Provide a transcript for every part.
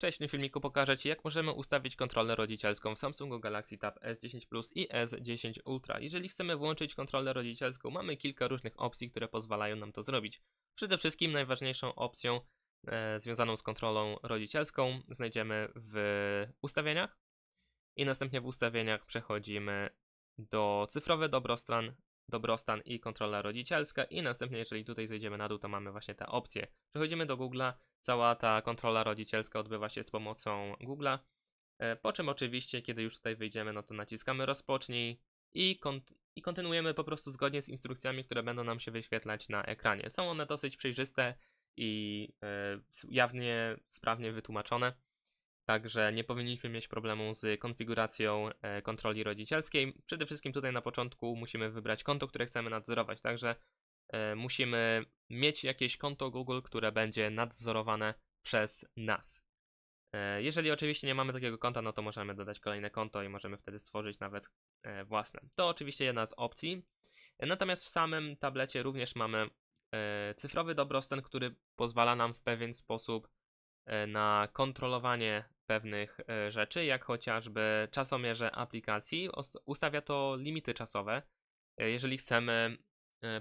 Cześć, w tym filmiku pokażę Ci, jak możemy ustawić kontrolę rodzicielską w Samsungu Galaxy Tab S10 Plus i S10 Ultra. Jeżeli chcemy włączyć kontrolę rodzicielską, mamy kilka różnych opcji, które pozwalają nam to zrobić. Przede wszystkim najważniejszą opcją e, związaną z kontrolą rodzicielską znajdziemy w ustawieniach i następnie w ustawieniach przechodzimy do cyfrowy dobrostan, dobrostan i kontrola rodzicielska i następnie jeżeli tutaj zejdziemy na dół, to mamy właśnie te opcje. Przechodzimy do Google'a, cała ta kontrola rodzicielska odbywa się z pomocą Google'a, e, po czym oczywiście, kiedy już tutaj wyjdziemy, no to naciskamy rozpocznij i, kont- i kontynuujemy po prostu zgodnie z instrukcjami, które będą nam się wyświetlać na ekranie. Są one dosyć przejrzyste i e, jawnie, sprawnie wytłumaczone. Także nie powinniśmy mieć problemu z konfiguracją e, kontroli rodzicielskiej. Przede wszystkim tutaj na początku musimy wybrać konto, które chcemy nadzorować. Także musimy mieć jakieś konto Google, które będzie nadzorowane przez nas. E, Jeżeli oczywiście nie mamy takiego konta, no to możemy dodać kolejne konto i możemy wtedy stworzyć nawet e, własne. To oczywiście jedna z opcji. E, Natomiast w samym tablecie również mamy e, cyfrowy dobrostan, który pozwala nam w pewien sposób e, na kontrolowanie pewnych e, rzeczy, jak chociażby czasomierze aplikacji. Ustawia to limity czasowe. E, Jeżeli chcemy e,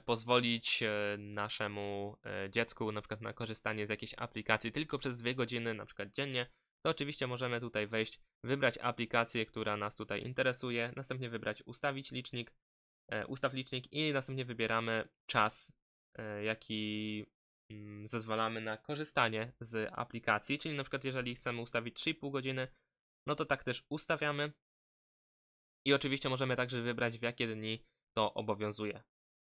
pozwolić e, naszemu e, dziecku na przykład na korzystanie z jakiejś aplikacji tylko przez dwie godziny, na przykład dziennie, to oczywiście możemy tutaj wejść, wybrać aplikację, która nas tutaj interesuje, następnie wybrać ustawić licznik, e, ustaw licznik i następnie wybieramy czas, e, jaki mm, zezwalamy na korzystanie z aplikacji, czyli na przykład jeżeli chcemy ustawić 3,5 godziny, no to tak też ustawiamy. I oczywiście możemy także wybrać w jakie dni to obowiązuje.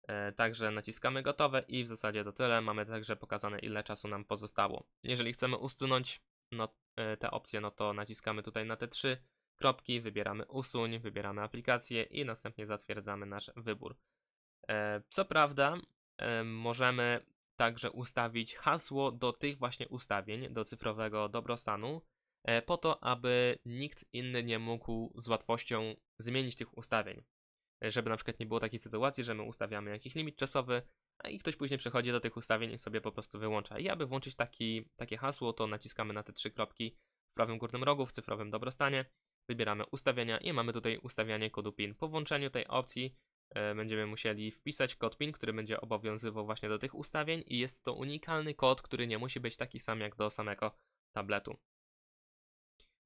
E, Także naciskamy gotowe i w zasadzie to tyle. Mamy także pokazane ile czasu nam pozostało. Jeżeli chcemy usunąć no, e, te opcje, no to naciskamy tutaj na te trzy kropki, wybieramy usuń, wybieramy aplikację i następnie zatwierdzamy nasz wybór. E, Co prawda, możemy także ustawić hasło do tych właśnie ustawień, do cyfrowego dobrostanu, po to, aby nikt inny nie mógł z łatwością zmienić tych ustawień. Żeby na przykład nie było takiej sytuacji, że my ustawiamy jakiś limit czasowy, i ktoś później przechodzi do tych ustawień i sobie po prostu wyłącza. I aby włączyć taki, takie hasło, to naciskamy na te trzy kropki w prawym górnym rogu w cyfrowym dobrostanie, wybieramy ustawienia i mamy tutaj ustawianie kodu PIN. Po włączeniu tej opcji e, będziemy musieli wpisać kod PIN, który będzie obowiązywał właśnie do tych ustawień i jest to unikalny kod, który nie musi być taki sam jak do samego tabletu.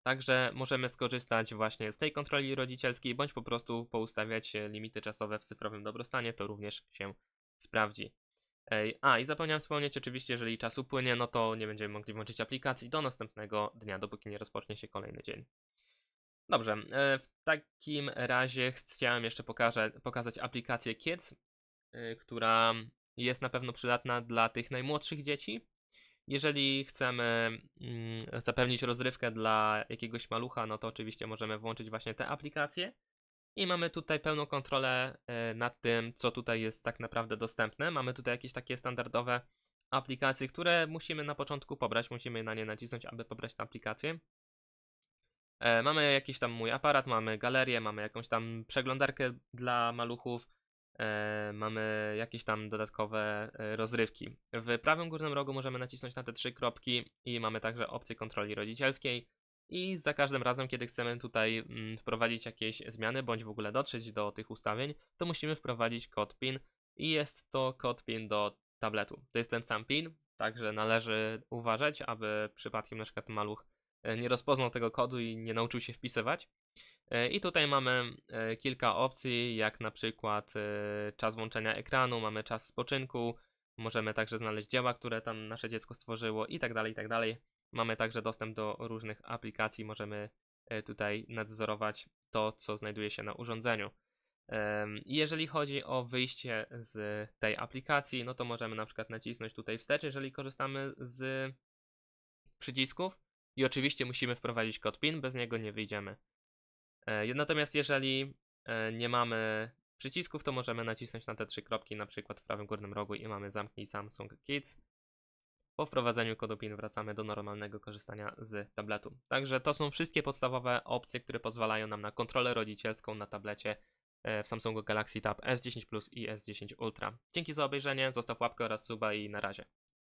Także możemy skorzystać właśnie z tej kontroli rodzicielskiej, bądź po prostu poustawiać e, limity czasowe w cyfrowym dobrostanie, to również się sprawdzi. A, i zapomniałem wspomnieć, oczywiście, jeżeli czas upłynie, no to nie będziemy mogli włączyć aplikacji do następnego dnia, dopóki nie rozpocznie się kolejny dzień. Dobrze, e, w takim razie chciałem jeszcze pokaże, pokazać aplikację Kids, y, która jest na pewno przydatna dla tych najmłodszych dzieci. Jeżeli chcemy mm, zapewnić rozrywkę dla jakiegoś malucha, no to oczywiście możemy włączyć właśnie te aplikacje. I mamy tutaj pełną kontrolę e, nad tym, co tutaj jest tak naprawdę dostępne. Mamy tutaj jakieś takie standardowe aplikacje, które musimy na początku pobrać. Musimy na nie nacisnąć, aby pobrać tę aplikację. E, Mamy jakiś tam mój aparat, mamy galerię, mamy jakąś tam przeglądarkę dla maluchów, mamy jakieś tam dodatkowe e, rozrywki. W prawym górnym rogu możemy nacisnąć na te trzy kropki i mamy także opcję kontroli rodzicielskiej. I za każdym razem, kiedy chcemy tutaj mm, wprowadzić jakieś zmiany, bądź w ogóle dotrzeć do tych ustawień, to musimy wprowadzić kod PIN i jest to kod PIN do tabletu. To jest ten sam PIN, także należy uważać, aby przypadkiem na przykład maluch e, nie rozpoznał tego kodu i nie nauczył się wpisywać. E, I tutaj mamy e, kilka opcji, jak na przykład e, czas włączenia ekranu, mamy czas spoczynku, możemy także znaleźć dzieła, które tam nasze dziecko stworzyło i tak dalej, i tak dalej. Mamy także dostęp do różnych aplikacji, możemy tutaj nadzorować to, co znajduje się na urządzeniu. Jeżeli chodzi o wyjście z tej aplikacji, no to możemy na przykład nacisnąć tutaj wstecz, jeżeli korzystamy z przycisków. I oczywiście musimy wprowadzić kod PIN, bez niego nie wyjdziemy. E, Natomiast jeżeli e, nie mamy przycisków, to możemy nacisnąć na te trzy kropki, na przykład w prawym górnym rogu i mamy zamknij Samsung Kids. Po wprowadzeniu kodu PIN wracamy do normalnego korzystania z tabletu. Także to są wszystkie podstawowe opcje, które pozwalają nam na kontrolę rodzicielską na tablecie e, w Samsungu Galaxy Tab S10 Plus i S10 Ultra. Dzięki za obejrzenie, zostaw łapkę oraz suba i na razie.